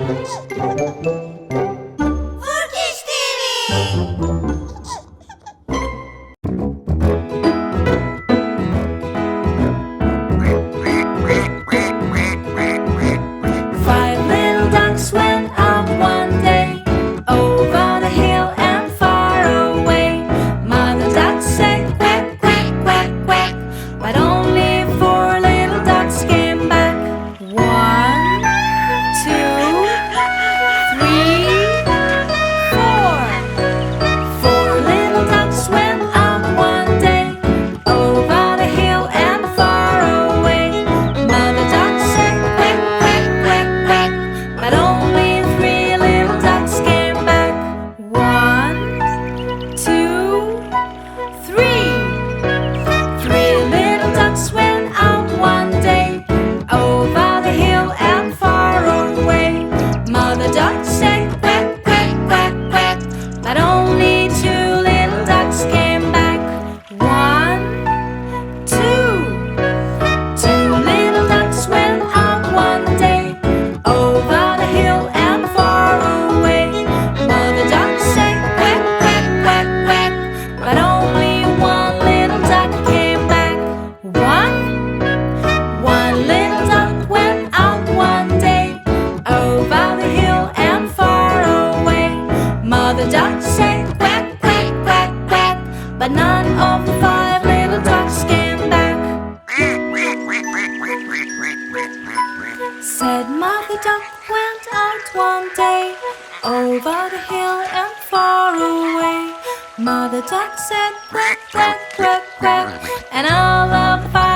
Turkish TV. but none of the five little ducks came back. Said Mother Duck went out one day, over the hill and far away. Mother Duck said quack, quack, quack, quack, and all of the five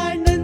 karnın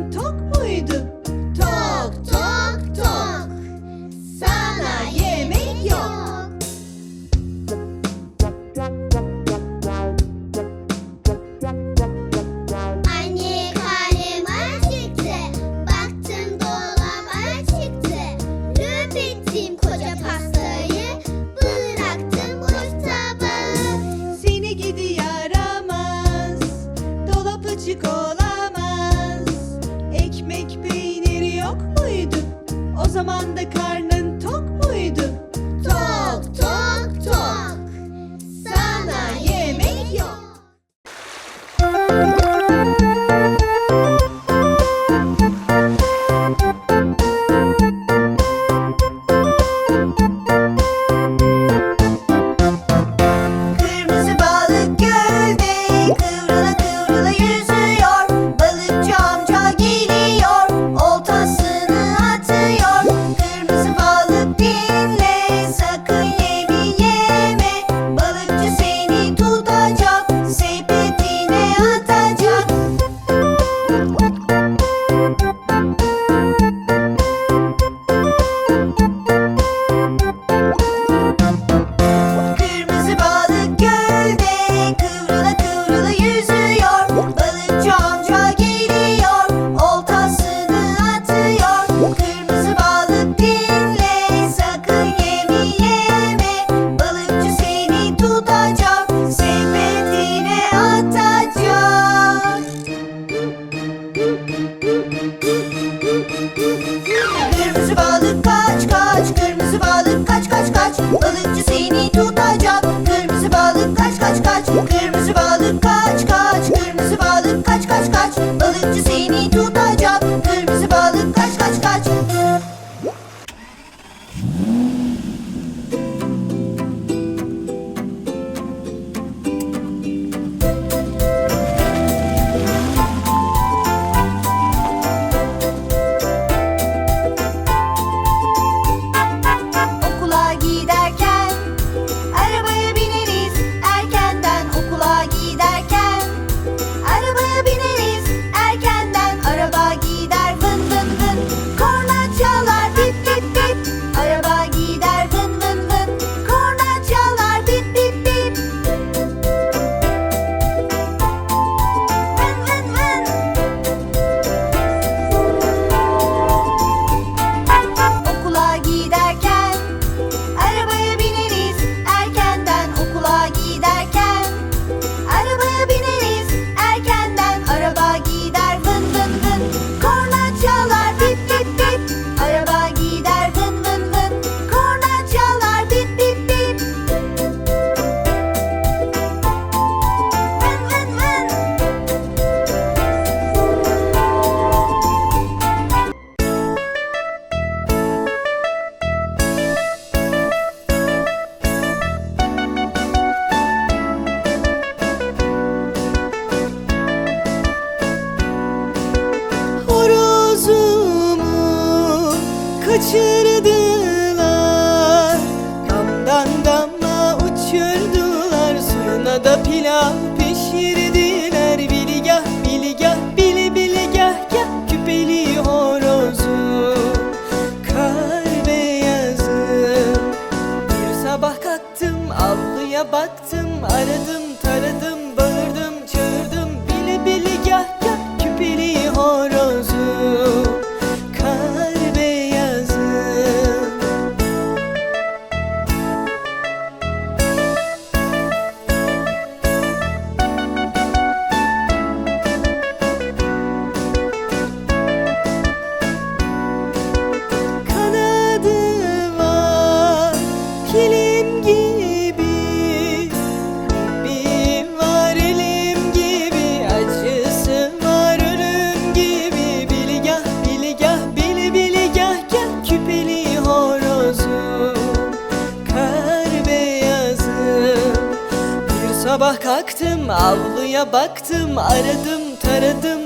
kaçırdılar. Damdan damla uçurdular Suyuna da pilav pişirdiler. Biligah biligah bili biligah gah Küpeli horozu. Kar beyazı. Bir sabah kalktım avluya baktım Aradım taradım. Avluya baktım aradım taradım.